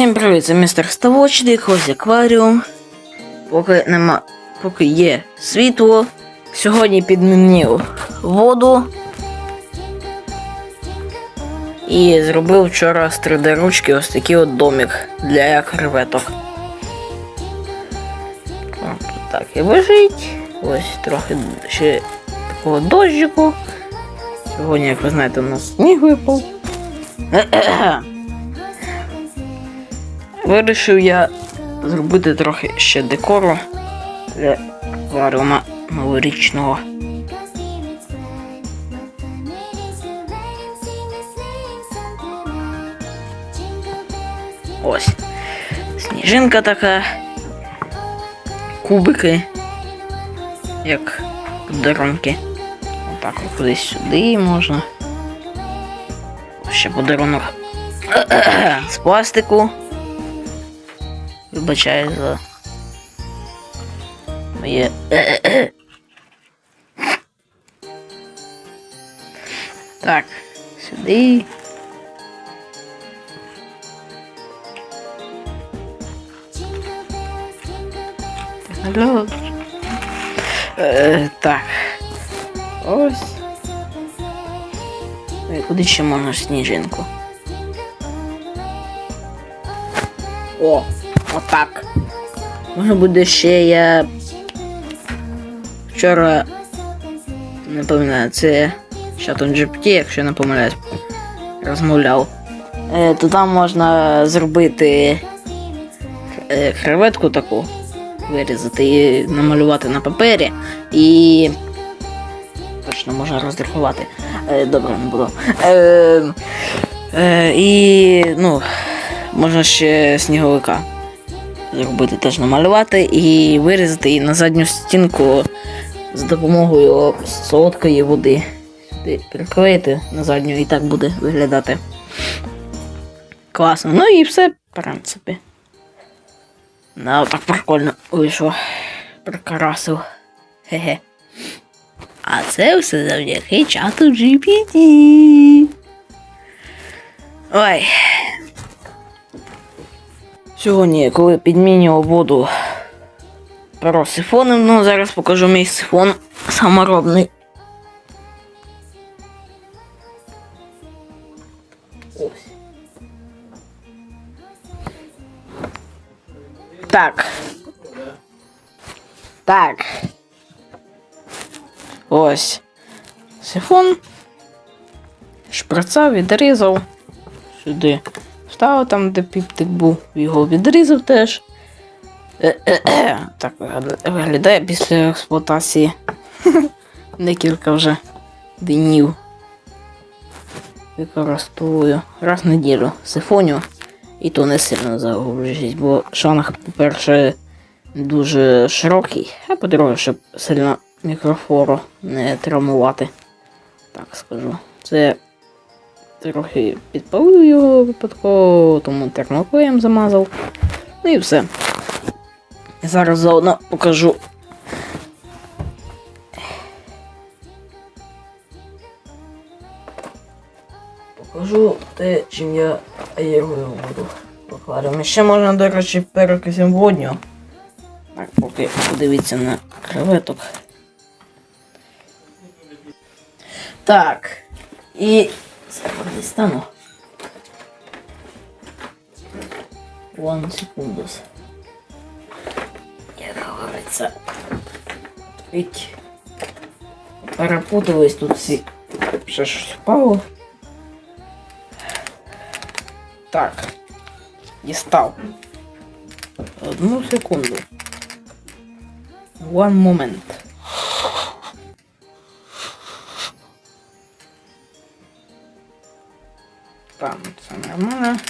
Всім привіт, це містер Ставочник, ось акваріум. Поки нема. Поки є світло. Сьогодні підмінив воду. І зробив вчора з 3D ручки ось такий от домик для креветок. От так і лежить. Ось трохи ще такого дощику. Сьогодні, як ви знаєте, у нас сніг випав. Вирішив я зробити трохи ще декору для акваріума новорічного. Ось. Сніжинка така. Кубики. Як подарунки. Отак от кудись сюди можна. Ще подарунок з пластику. Вибачаю за моє. Так, сюди. Алло. Е, так. Ось. Ой, Куди ще можна сніжинку? О, отак. Може буде ще я. Вчора. Не пам'ятаю, це чатом GPT, якщо не помиляюсь, розмовляв. Е, то там можна зробити е, креветку таку, вирізати і намалювати на папері і. Точно можна роздрахувати. Е, добре, не буду. Е, е, і ну, можна ще сніговика зробити, теж намалювати і вирізати і на задню стінку з допомогою солодкої води. Сюди приклеїти на задню і так буде виглядати. Класно. Ну і все, в принципі. Ну, так прикольно вийшло. Прикрасив. Хе-хе. А це все завдяки чату GPT. Ой. Сьогодні, коли підмінював воду перо сифоном, ну зараз покажу мій сифон саморобний. Так. Так. Ось. Сифон. Шприца відрізав. Сюди. Вставив там, де піптик був, його відрізав теж. Так виглядає після експлуатації. Декілька вже днів. Використовую раз в неділю сифоню. І то не сильно загружусь, бо шанг, по-перше, дуже широкий, а по-друге, щоб сильно мікрофору не травмувати. Так скажу. Це трохи підпалив його випадково, тому термоклеєм замазав. Ну і все. Зараз заодно покажу. Покажу те, чим я аерую воду. Покладемо. Ще можна, до речі, перекисом водню. Так, поки подивіться на креветок. Так. І зараз дістану. One секундус. Як говориться. Ведь перепутались тут всі. Ще щось впало. Так. Дістав. Одну секунду. One moment. Це нормально.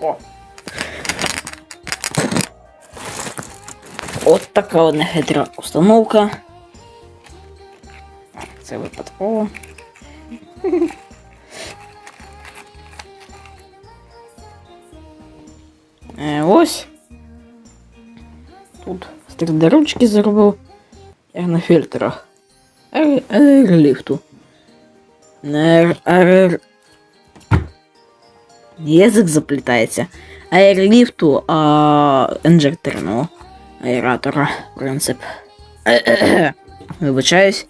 О. От така от нехитра установка. Це випадково. Е, ось. Тут з 3D ручки зробив. Як на фільтрах. Аер- Аерліфту. Не аер... язик заплітається. Аерліфту, а інжекторного аератора принцип. Вибачаюсь.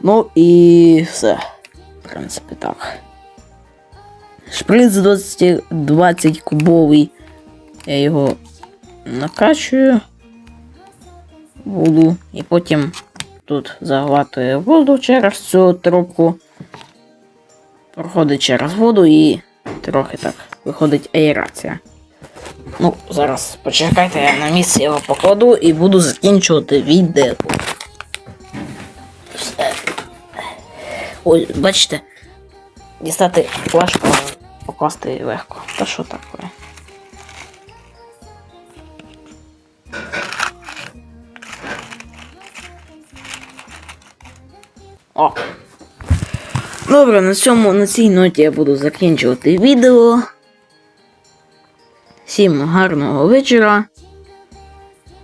Ну і все. В принципі, так. Шприц 20, 20 кубовий. Я його накачую. Воду. І потім тут заглатує воду через цю трубку. Проходить через воду і трохи так виходить аерація. Ну, зараз почекайте, я на місці його покладу і буду закінчувати відео. Все. Бачите, дістати флешку покласти легко. Та що таке? О! Добре, на цьому на цій ноті я буду закінчувати відео. Всім гарного вечора.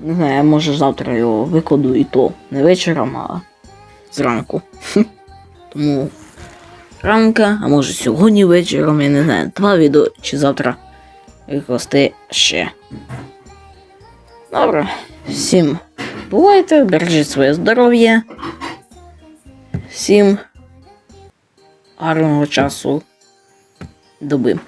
Не знаю, може завтра його викладу і то не вечором, а зранку. Тому ранка, а може сьогодні вечором, я не знаю, два відео чи завтра викласти ще. Добре, всім бувайте, бережіть своє здоров'я. Всім гарного часу доби.